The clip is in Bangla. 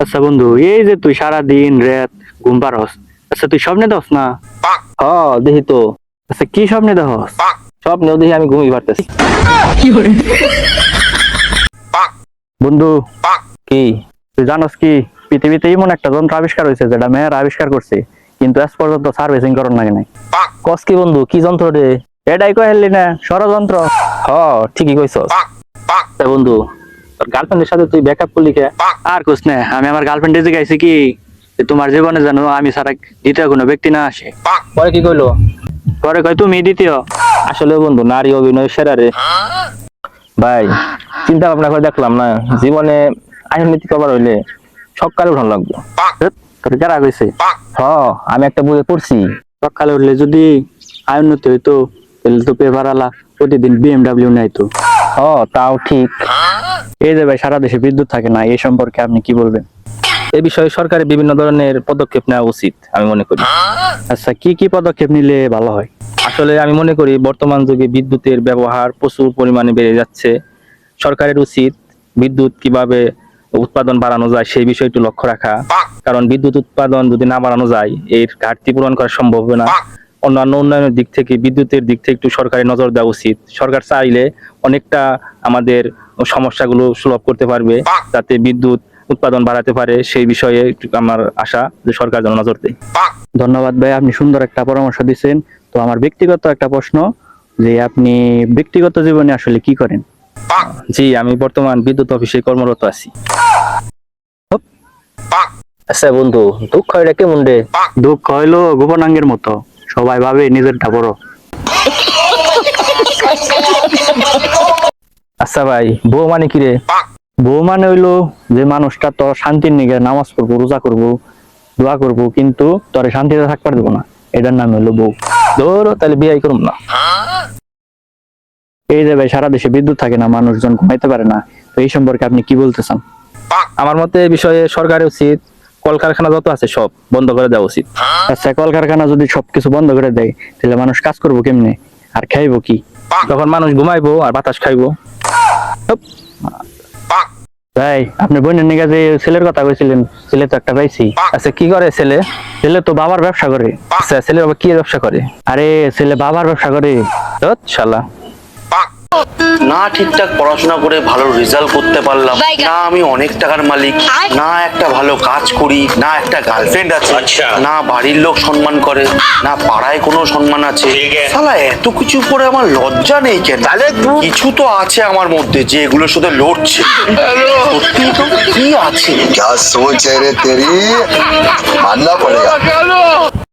আচ্ছা বন্ধু এই যে তুই সারা দিন রাত ঘুম পারস আচ্ছা তুই স্বপ্নে দস না? হ দেখি তো। আচ্ছা কি স্বপ্নে দহস স্বপ্নেও দেখি আমি ঘুমিয়ে পারতেছি। বন্ধু কি? তুই জানোস কি? পৃথিবীতে এমন একটা যন্ত্র আবিষ্কার হয়েছে যেটা মেয়ের আবিষ্কার করছে কিন্তু আজ পর্যন্ত সার্ভিসিং করার নাকি নাই। কস কি বন্ধু কি যন্ত্র রে? এটাই কহেলি না ষড়যন্ত্র? হ ঠিকই কইছস। তা বন্ধু তোর গার্লফ্রেন্ডের সাথে তুই ব্যাকআপ করলি কে? আর না আমি আমার গার্লফ্রেন্ডে কি যে তোমার জীবনে জানো আমি ছাড়া দ্বিতীয় কোনো ব্যক্তি না আসে। পরে কি কইলো? পরে কয় তুমি দ্বিতীয়। আসলে বন্ধু নারী অভিনয় সেরা রে। ভাই চিন্তা ভাবনা করে দেখলাম না জীবনে আইন নীতি কবার হইলে সকালে উঠানো লাগবে। তোর যারা কইছে? হ আমি একটা বইয়ে পড়ছি। সকালে উঠলে যদি আয় উন্নতি হইতো তাহলে তো পেপার আলা প্রতিদিন বিএমডাব্লিউ নাইতো। হ তাও ঠিক। এই যে ভাই সারা দেশে বিদ্যুৎ থাকে না এই সম্পর্কে আপনি কি বলবেন? এ বিষয়ে সরকারের বিভিন্ন ধরনের পদক্ষেপ নেওয়া উচিত আমি মনে করি। আচ্ছা কি কি পদক্ষেপ নিলে ভালো হয়? আসলে আমি মনে করি বর্তমান যুগে বিদ্যুতের ব্যবহার প্রচুর পরিমাণে বেড়ে যাচ্ছে। সরকারের উচিত বিদ্যুৎ কীভাবে উৎপাদন বাড়ানো যায় সেই বিষয়ে একটু লক্ষ্য রাখা। কারণ বিদ্যুৎ উৎপাদন যদি না বাড়ানো যায় এর ঘাটতি পূরণ করা সম্ভব হবে না। অন্যান্য উন্নয়নের দিক থেকে বিদ্যুতের দিক থেকে একটু সরকারি নজর দেওয়া উচিত। সরকার চাইলে অনেকটা আমাদের সমস্যাগুলো সুলভ করতে পারবে যাতে বিদ্যুৎ উৎপাদন বাড়াতে পারে। সেই বিষয়ে একটু আমার আশা যে সরকার যেন নজর দেয়। ধন্যবাদ ভাই আপনি সুন্দর একটা পরামর্শ দিচ্ছেন তো আমার ব্যক্তিগত একটা প্রশ্ন যে আপনি ব্যক্তিগত জীবনে আসলে কি করেন? জি আমি বর্তমান বিদ্যুৎ অফিসে কর্মরত আছি। আচ্ছা বন্ধু দুঃখ এটা কেমন রে? দুঃখ হইল গোপনাঙ্গের মতো। সবাই ভাবে নিজেরটা বড়। আচ্ছা ভাই বউ মানে কি রে? বউ মানে হইল যে মানুষটা তো শান্তির নিগে নামাজ পড়ব রোজা করব দোয়া করব কিন্তু তোরে শান্তিতে থাকতে দেবো না। এটার নাম হইল বউ। ধরো তাহলে বিয়ে করুম না। এই যে ভাই সারা দেশে বিদ্যুৎ থাকে না মানুষজন ঘুমাইতে পারে না। তো এই সম্পর্কে আপনি কি বলতে চান? আমার মতে এই বিষয়ে সরকারের উচিত কলকারখানা যত আছে সব বন্ধ করে দেওয়া উচিত। আচ্ছা কলকারখানা যদি সবকিছু বন্ধ করে দেয় তাহলে মানুষ কাজ করব কেমনে? আর খাইবো কি? তখন মানুষ ঘুমাইবো আর বাতাস খাইবো। ভাই আপনি বোনের নিগা যে ছেলের কথা কইছিলেন ছেলে তো একটা পাইছি। আচ্ছা কি করে ছেলে? ছেলে তো বাবার ব্যবসা করে। আচ্ছা ছেলের বাবা কি ব্যবসা করে? আরে ছেলে বাবার ব্যবসা করে। শালা। না ঠিকঠাক পড়াশোনা করে ভালো রেজাল্ট করতে পারলাম না আমি অনেক টাকার মালিক না একটা ভালো কাজ করি না একটা গার্লফ্রেন্ড আছে না বাড়ির লোক সম্মান করে না পাড়ায় কোনো সম্মান আছে শালা এত কিছু করে আমার লজ্জা নেই কেন কিছু তো আছে আমার মধ্যে যে এগুলোর সাথে লড়ছে সত্যি তো কি আছে क्या सोच है रे तेरी मानना पड़ेगा